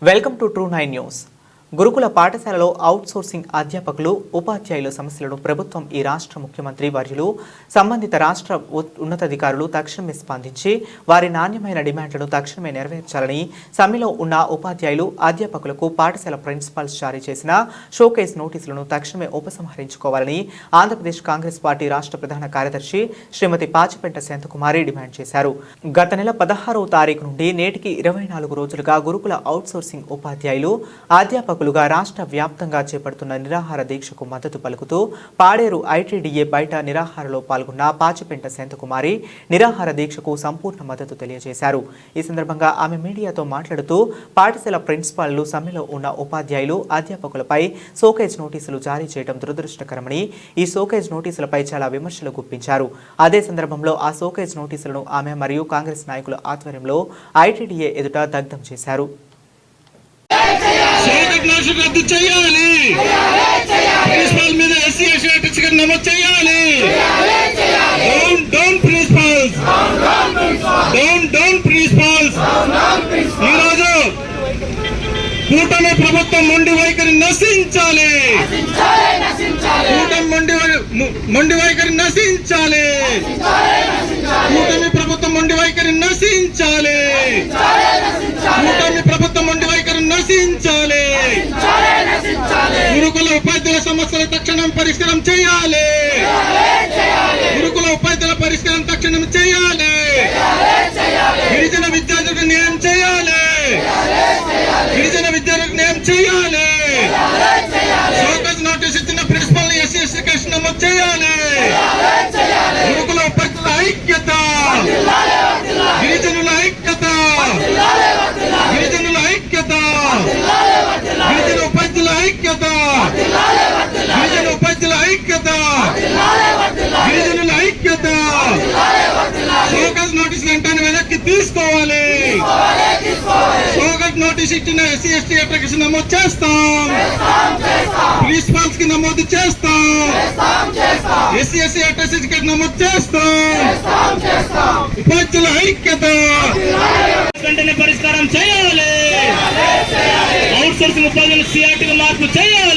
Welcome to True 9 News. గురుకుల పాఠశాలలో outsourcing అధ్యాపకులు ఉపాధ్యాయుల సమస్యలను ప్రభుత్వం ఈ రాష్ట్ర ముఖ్యమంత్రి వర్యులు సంబంధిత రాష్ట్ర ఉన్నతాధికారులు తక్షణమే స్పందించి వారి నాణ్యమైన డిమాండ్లను తక్షణమే నెరవేర్చాలని సమ్మెలో ఉన్న ఉపాధ్యాయులు అధ్యాపకులకు పాఠశాల ప్రిన్సిపాల్స్ జారీ చేసిన షోకేస్ నోటీసులను తక్షణమే ఉపసంహరించుకోవాలని ఆంధ్రప్రదేశ్ కాంగ్రెస్ పార్టీ రాష్ట్ర ప్రధాన కార్యదర్శి శ్రీమతి పాచిపెంట శాంతకుమారి డిమాండ్ చేశారు. గత నెల పదహారవ తారీఖు నుండి నేటికి ఇరవై నాలుగు రోజులుగా గురుకుల అవుట్సోర్సింగ్ ఉపాధ్యాయులు అధ్యాపకులుగా రాష్ట్ర వ్యాప్తంగా చేపడుతున్న నిరాహార దీక్షకు మద్దతు పలుకుతూ పాడేరు ఐటీడీఏ బయట నిరాహారలో పాల్గొన్న పాచిపెంట శాంతకుమారి నిరాహార దీక్షకు సంపూర్ణ మద్దతు తెలియజేశారు. ఈ సందర్భంగా ఆమె మీడియాతో మాట్లాడుతూ పాఠశాల ప్రిన్సిపాల్లు సమ్మెలో ఉన్న ఉపాధ్యాయులు అధ్యాపకులపై సోకేజ్ నోటీసులు జారీ చేయడం దురదృష్టకరమని ఈ సోకేజ్ నోటీసులపై చాలా విమర్శలు గుప్పించారు. అదే సందర్భంలో ఆ సోకేజ్ నోటీసులను ఆమె మరియు కాంగ్రెస్ నాయకుల ఆధ్వర్యంలో ఐటీడీఏ ఎదుట దగ్ధం చేశారు. రద్దు చేయాలి ప్రిన్సిపల్ మీద ఎస్సీ ఎస్టీ సర్టిఫికేట్ నమోదు చేయాలి down down principles down down principles ఈరోజు కూటమి ప్రభుత్వం మొండి వైఖరి నశించాలి కూటమి మొండి వై- ము- మొండి వైఖరి నశించాలి కూటమి ప్రభుత్వం మొండి వైఖరి నశించాలి కూటమి ప్రభుత్వం మొండి వైఖరి నశించాలి గురుకుల ఉపాధ్యాయుల సమస్యలు తక్షణం పరిష్కారం చేయాలి. గురుకుల ఉపాధ్యాయుల పరిష్కారం తక్షణం చేయాలి. గిరిజన విద్యార్థులకు న్యాయం చేయాలి. గిరిజన విద్యార్థులకు న్యాయం చేయాలి షోకాజ్ నోటీస్ ఇచ్చిన principal S C S T case నమోదు చేయాలి గురుకుల ఉపాధ్యాయుల ఐక్యత గిరిజనుల ఐక్యత గిరిజనుల ఐక్యత గిరిజన ఉపాధ్యుల ఐక్యత గిరిజన ఉపాధ్యుల ఐక్యత గిరిజనుల ఐక్యత షోకాజ్ నోటీస్ వెంటనే వెనక్కి తీసుకోవాలి. సోగట్ నోటీస్ ఇచ్చిన S C S T application నమోదు చేస్తాం. ప్రిన్సిపాల్స్కి నమోదు చేస్తాం. ఎస్సీ ఎస్సీ సర్టిఫికేట్ నమోదు చేస్తాం. ఉపాధ్యుల ఐక్యత. వెంటనే పరిష్కారం చేయాలి. అవుట్ సోర్సింగ్ ఉపాధ్యులు సిఆర్టీకి మార్పు చేయాలి.